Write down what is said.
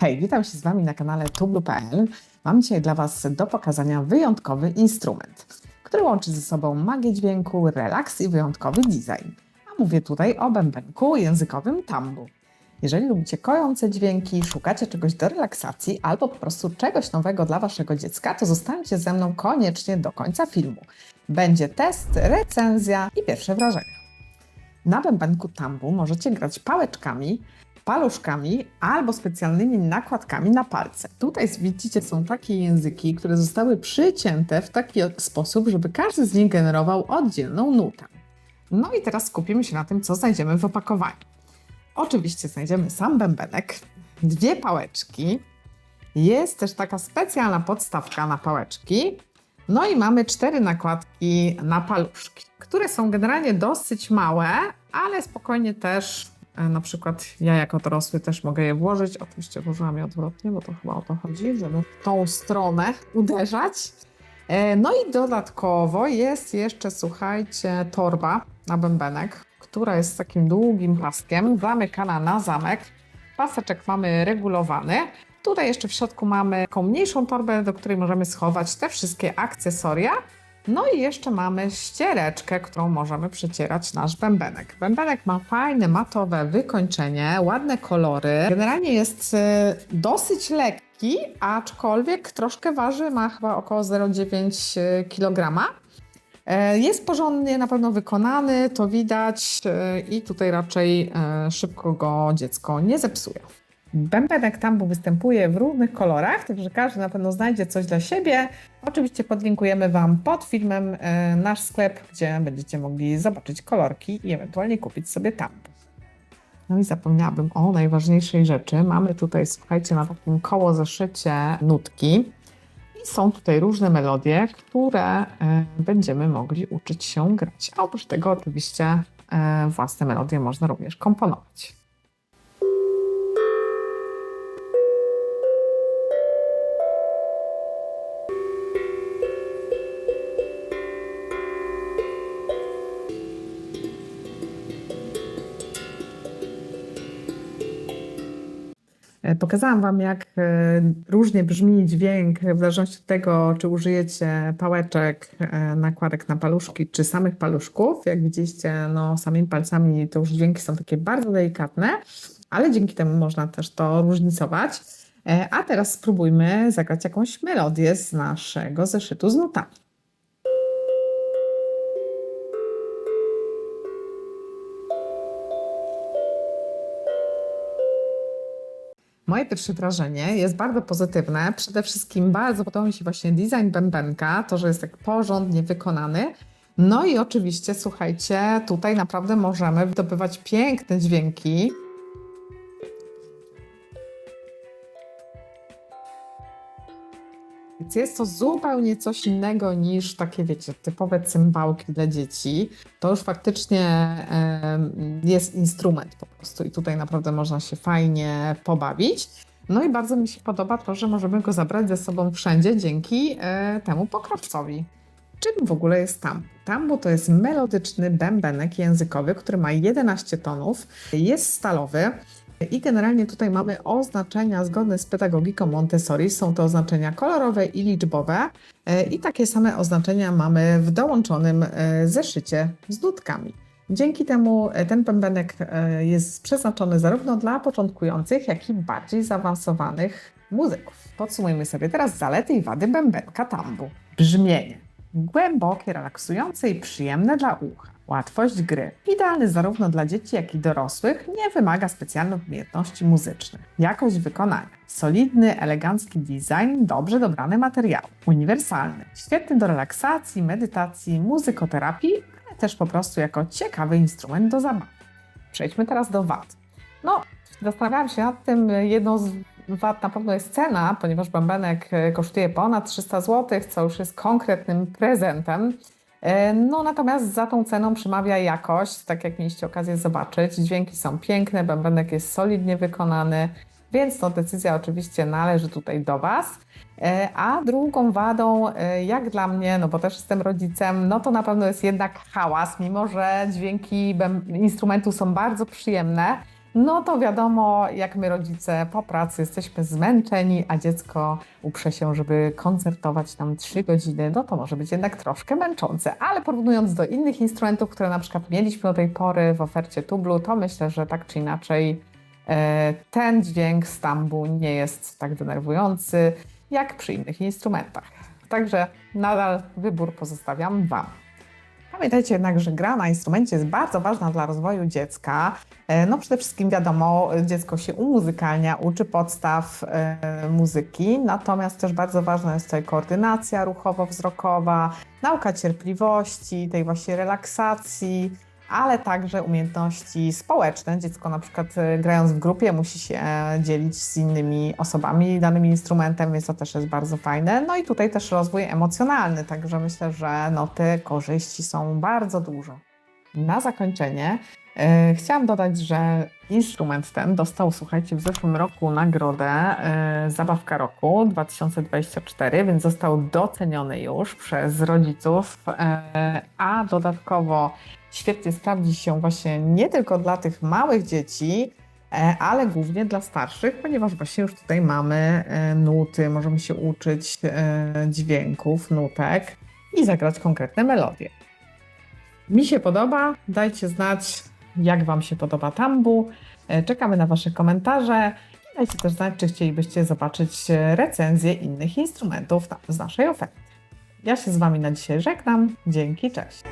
Hej, witam się z Wami na kanale tublu.pl. Mam dzisiaj dla Was do pokazania wyjątkowy instrument, który łączy ze sobą magię dźwięku, relaks i wyjątkowy design. A mówię tutaj o bębenku językowym tambu. Jeżeli lubicie kojące dźwięki, szukacie czegoś do relaksacji albo po prostu czegoś nowego dla Waszego dziecka, to zostańcie ze mną koniecznie do końca filmu. Będzie test, recenzja i pierwsze wrażenia. Na bębenku tambu możecie grać pałeczkami, paluszkami albo specjalnymi nakładkami na palce. Tutaj widzicie, są takie języki, które zostały przycięte w taki sposób, żeby każdy z nich generował oddzielną nutę. No i teraz skupimy się na tym, co znajdziemy w opakowaniu. Oczywiście znajdziemy sam bębenek, dwie pałeczki, jest też taka specjalna podstawka na pałeczki, no i mamy cztery nakładki na paluszki, które są generalnie dosyć małe, ale spokojnie też, na przykład ja jako dorosły też mogę je włożyć. Oczywiście włożyłam je odwrotnie, bo to chyba o to chodzi, żeby w tą stronę uderzać. E, No i dodatkowo jest jeszcze, słuchajcie, torba na bębenek, która jest takim długim paskiem, zamykana na zamek. Paseczek mamy regulowany. Tutaj jeszcze w środku mamy taką mniejszą torbę, do której możemy schować te wszystkie akcesoria. No i jeszcze mamy ściereczkę, którą możemy przecierać nasz bębenek. Bębenek ma fajne, matowe wykończenie, ładne kolory. Generalnie jest e, dosyć lekki, aczkolwiek troszkę waży, ma chyba około 0,9 kg. E, Jest porządnie na pewno wykonany, to widać e, i tutaj raczej szybko go dziecko nie zepsuje. Bębenek tambu występuje w różnych kolorach, także każdy na pewno znajdzie coś dla siebie. Oczywiście podlinkujemy Wam pod filmem e, nasz sklep, gdzie będziecie mogli zobaczyć kolorki i ewentualnie kupić sobie tambu. No i zapomniałabym o najważniejszej rzeczy. Mamy tutaj, słuchajcie, na takim koło zeszycie nutki. I są tutaj różne melodie, które e, będziemy mogli uczyć się grać. A oprócz tego oczywiście e, własne melodie można również komponować. Pokazałam Wam, jak e, różnie brzmi dźwięk w zależności od tego, czy użyjecie pałeczek, e, nakładek na paluszki, czy samych paluszków. Jak widzieliście, no, samymi palcami to już dźwięki są takie bardzo delikatne, ale dzięki temu można też to różnicować. E, A teraz spróbujmy zagrać jakąś melodię z naszego zeszytu z nutami. Moje pierwsze wrażenie jest bardzo pozytywne. Przede wszystkim bardzo podoba mi się właśnie design bębenka, to, że jest tak porządnie wykonany. No i oczywiście, słuchajcie, tutaj naprawdę możemy wydobywać piękne dźwięki. Jest to zupełnie coś innego niż takie, wiecie, typowe cymbałki dla dzieci. To już faktycznie jest instrument po prostu i tutaj naprawdę można się fajnie pobawić. No i bardzo mi się podoba to, że możemy go zabrać ze sobą wszędzie dzięki e, temu pokrowcowi. Czym w ogóle jest tambu? Tambu to jest melodyczny bębenek językowy, który ma 11 tonów, jest stalowy i generalnie tutaj mamy oznaczenia zgodne z pedagogiką Montessori. Są to oznaczenia kolorowe i liczbowe E, i takie same oznaczenia mamy w dołączonym e, zeszycie z nutkami. Dzięki temu e, ten bębenek jest przeznaczony zarówno dla początkujących, jak i bardziej zaawansowanych muzyków. Podsumujmy sobie teraz zalety i wady bębenka tambu. Brzmienie. Głębokie, relaksujące i przyjemne dla ucha. Łatwość gry. Idealny zarówno dla dzieci, jak i dorosłych, nie wymaga specjalnych umiejętności muzycznych. Jakość wykonania. Solidny, elegancki design, dobrze dobrane materiały. Uniwersalny. Świetny do relaksacji, medytacji, muzykoterapii, ale też po prostu jako ciekawy instrument do zabawy. Przejdźmy teraz do wad. No, zastanawiałam się nad tym. Jedną z wad na pewno jest cena, ponieważ bębenek e, kosztuje ponad 300 zł, co już jest konkretnym prezentem. E, No natomiast za tą ceną przemawia jakość, tak jak mieliście okazję zobaczyć. Dźwięki są piękne, bębenek jest solidnie wykonany, więc to decyzja oczywiście należy tutaj do Was. E, A drugą wadą, jak dla mnie, no bo też jestem rodzicem, no to na pewno jest jednak hałas, mimo że dźwięki instrumentu są bardzo przyjemne, no to wiadomo, jak my rodzice po pracy jesteśmy zmęczeni, a dziecko uprze się, żeby koncertować nam 3 godziny, no to może być jednak troszkę męczące. Ale porównując do innych instrumentów, które na przykład mieliśmy do tej pory w ofercie Tublu, to myślę, że tak czy inaczej e, ten dźwięk z tambu nie jest tak denerwujący jak przy innych instrumentach. Także nadal wybór pozostawiam Wam. Pamiętajcie jednak, że gra na instrumencie jest bardzo ważna dla rozwoju dziecka. E, No przede wszystkim wiadomo, dziecko się umuzykalnia, uczy podstaw e, muzyki, natomiast też bardzo ważna jest tutaj koordynacja ruchowo-wzrokowa, nauka cierpliwości, tej właśnie relaksacji, ale także umiejętności społeczne. Dziecko na przykład e, grając w grupie musi się e, dzielić z innymi osobami danym instrumentem, więc to też jest bardzo fajne. No i tutaj też rozwój emocjonalny, także myślę, że no, te korzyści są bardzo dużo. Na zakończenie chciałam dodać, że instrument ten dostał, słuchajcie, w zeszłym roku nagrodę e, Zabawka Roku 2024, więc został doceniony już przez rodziców, e, a dodatkowo świetnie sprawdzi się właśnie nie tylko dla tych małych dzieci, e, ale głównie dla starszych, ponieważ właśnie już tutaj mamy e, nuty, możemy się uczyć e, dźwięków, nutek i zagrać konkretne melodie. Mi się podoba, dajcie znać, jak Wam się podoba tambu. E, Czekamy na Wasze komentarze. Dajcie też znać, czy chcielibyście zobaczyć e, recenzje innych instrumentów z naszej oferty. Ja się z Wami na dzisiaj żegnam. Dzięki, cześć.